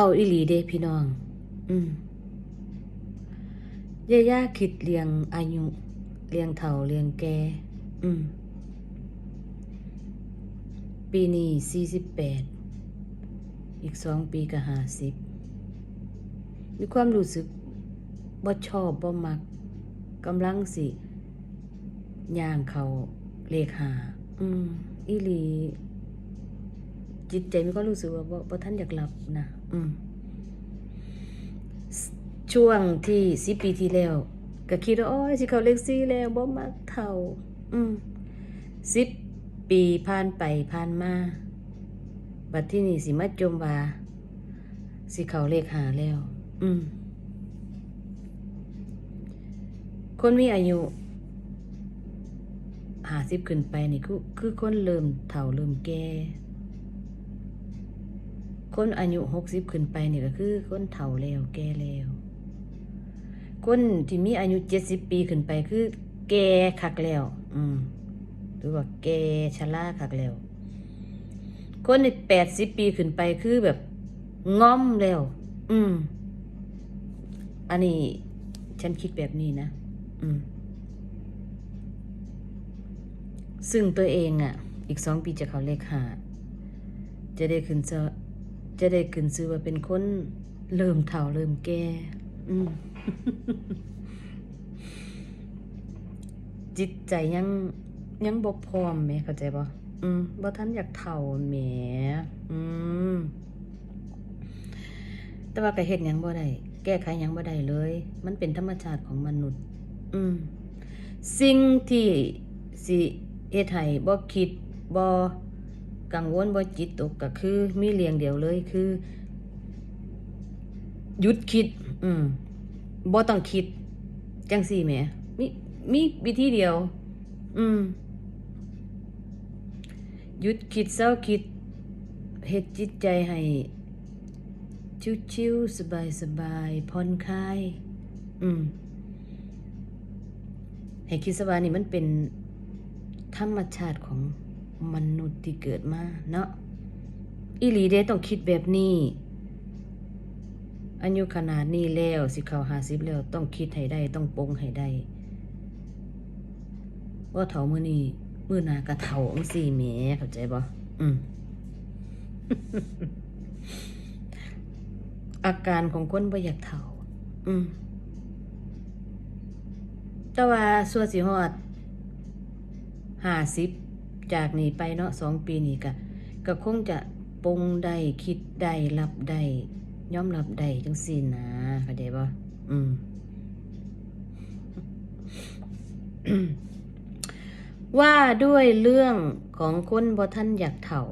เอาอีหลีเด้พี่น้อง อืมย่าย่าคิดเรียงอายุเรียงเฒ่าเรียงแกอืม ปีนี้สี่สิบแปด อีกสองปีก็ห้าสิบ มีความรู้สึกบ่ชอบบ่มักกำลังสิย่างเขาเลขหา อืม อีหลี จิตใจมีความรู้สึกว่าบ่บ่ท่านอยากหลับนะอืมช่วงที่สิปีที่แล้ว ก็คิดว่าโอ้ยสิเขาเลขสี่แล้วบ่มักเท่า อืมสิบปีผ่านไปผ่านมาบัดที่นี่สิมาจมว่าสิเขาเลขหาแล้ว อืม คนมีอายุหาสิบขึ้นไปนี่คือคือคนเริ่มเฒ่าเริ่มแก่ คนอายุหกสิบขึ้นไปนี่ก็คือคนเฒ่าแล้วแก่แล้วคนที่มีอายุเจ็ดสิบปีขึ้นไปคือ แก่คักแล้ว อืมหรือว่าแก่ชราคักแล้ว คนในแปดสิบปีขึ้นไปคือแบบง้อมแล้ว อืม อันนี้ฉันคิดแบบนี้นะ อืม ซึ่งตัวเองอะ อีกสองปีจะเขาเลขหาจะได้ขึ้นจะ จะได้ขึ้นซื้อว่าเป็นคนเริ่มเฒ่าเริ่มแก่จิตใจยังยังบกพร้อมแหมเข้าใจบ่อืมบ่ทันอยากเฒ่าแหมอืมแต่ว่าก็เฮ็ดหยังบ่ได้แก้ไขหยังบ่ได้เลย มันเป็นธรรมชาติของมนุษย์ อืม สิ่งที่สิเฮ็ดให้บ่คิดบ่ กังวลบ่จิตตกก็คือ มีเลียงเดียวเลยคือหยุดคิด อืมบ่ต้องคิด จังสี่แหมมีมีวิธีเดียว อืมหยุดคิดเศร้าคิดเฮ็ดจิตใจให้ชิวๆสบายๆผ่อนคลาย อืมให้คิดสบายนี่มันเป็นธรรมชาติของ มนุษย์ที่เกิดมาเนาะอีหลีเด้ต้องคิดแบบนี้อายุขนาดนี้แล้วสิเขาหาสิบแล้วต้องคิดให้ได้ต้องปงให้ได้ว่าเถามือนี้มือนากระเถาองสี่แหมเข้าใจบ่อืมอาการของคนบ่อยากเฒ่าอืมแต่ว่าส่วนสิฮอดห้าสิบ จากนี้ไปเนาะสองปีนี้ก็ก็คงจะปรงได้คิดได้รับได้ย่อมรับได้จังสี่นะเข้าใจบ่อืมว่าด้วยเรื่องของคนบ่ท่านอยากเถ่า